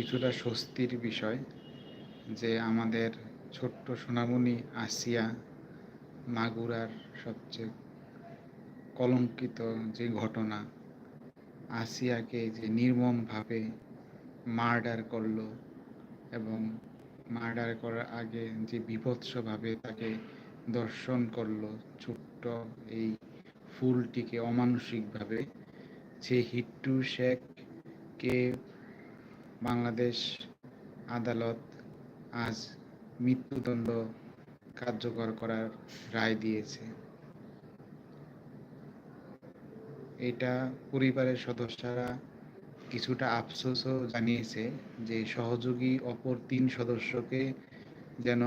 কিছুটা স্বস্তির বিষয় যে আমাদের ছোট্ট সোনামণি আসিয়া মাগুরার সবচেয়ে কলঙ্কিত যে ঘটনা, আসিয়াকে যে নির্মমভাবে মার্ডার করল এবং মার্ডার করার আগে যে বিভৎসভাবে তাকে দর্শন করল ছোট্ট এই ফুলটিকে অমানসিকভাবে, যে হিট্টু শেখকে বাংলাদেশ আদালত আজ মৃত্যুদণ্ড কার্যকর করার রায় দিয়েছে। এটা পরিবারের সদস্যরা কিছুটা আফসোসও জানিয়েছে যে সহযোগী অপর তিন সদস্যকে যেন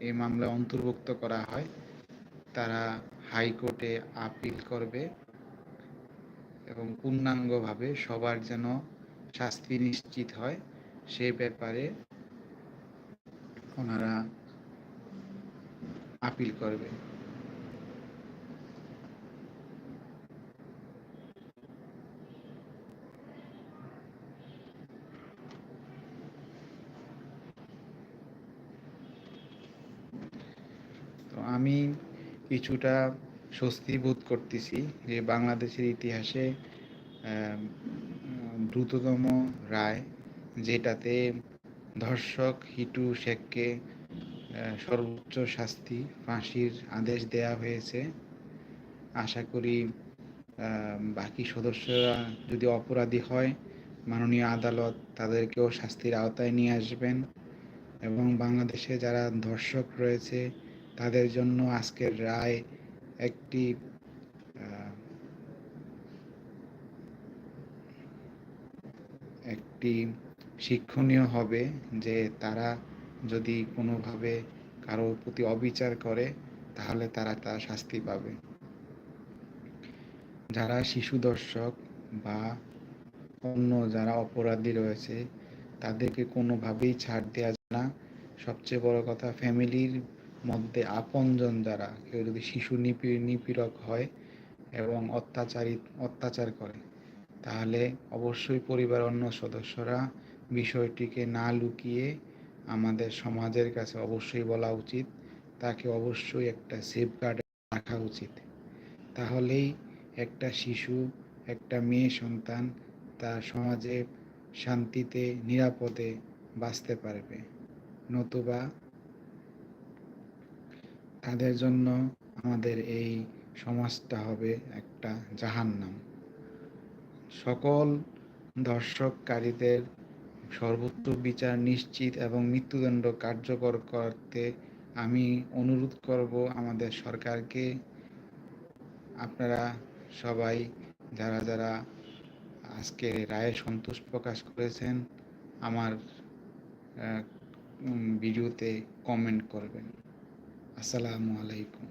এই মামলা অন্তর্ভুক্ত করা হয়, তারা হাইকোর্টে আপিল করবে এবং পূর্ণাঙ্গভাবে সবার যেন শাস্তি নিশ্চিত হয়, সে ব্যাপারে ওনারা আপিল করবে। তো আমি কিছুটা স্বস্তি বোধ করতেছি যে বাংলাদেশের ইতিহাসে দ্রুততম রায় যেটাতে ধর্ষক হিটু শেখকে সর্বোচ্চ শাস্তি ফাঁসির আদেশ দেয়া হয়েছে। আশা করি বাকি সদস্যরা যদি অপরাধী হয়, মাননীয় আদালত তাদেরকেও শাস্তির আওতায় নিয়ে আসবেন এবং বাংলাদেশে যারা ধর্ষক রয়েছে, তাদের জন্য আজকের রায় একটি একটি শিক্ষণীয় হবে যে তারা যদি কোনোভাবে কারোর প্রতি অবিচার করে, তাহলে তারা তার শাস্তি পাবে। যারা শিশু দর্শক বা অন্য যারা অপরাধী রয়েছে, তাদেরকে কোনোভাবেই ছাড় দেওয়া যায় না। সবচেয়ে বড় কথা, ফ্যামিলির মধ্যে আপনজন যারা, কেউ যদি শিশু নিপি, নিপীড়ক হয় এবং অত্যাচারিত, অত্যাচার করে তাহলে অবশ্যই পরিবার অন্য সদস্যরা বিষয়টিকে না লুকিয়ে আমাদের সমাজের কাছে অবশ্যই বলা উচিত, তাকে অবশ্যই একটা সেফগার্ড রাখা উচিত। তাহলেই একটা শিশু, একটা মেয়ে সন্তান তার সমাজে শান্তিতে, নিরাপদে বাঁচতে পারবে। নতুবা তাদের জন্য আমাদের এই সমাজটা হবে একটা জাহান্নাম। সকল ধর্ষককারীদের সর্বোচ্চ বিচার নিশ্চিত এবং মৃত্যুদণ্ড কার্যকর করতে আমি অনুরোধ করব আমাদের সরকারকে। আপনারা সবাই যারা যারা আজকে রায়ে সন্তোষ প্রকাশ করেছেন, আমার ভিডিওতে কমেন্ট করবেন। আসসালামু আলাইকুম।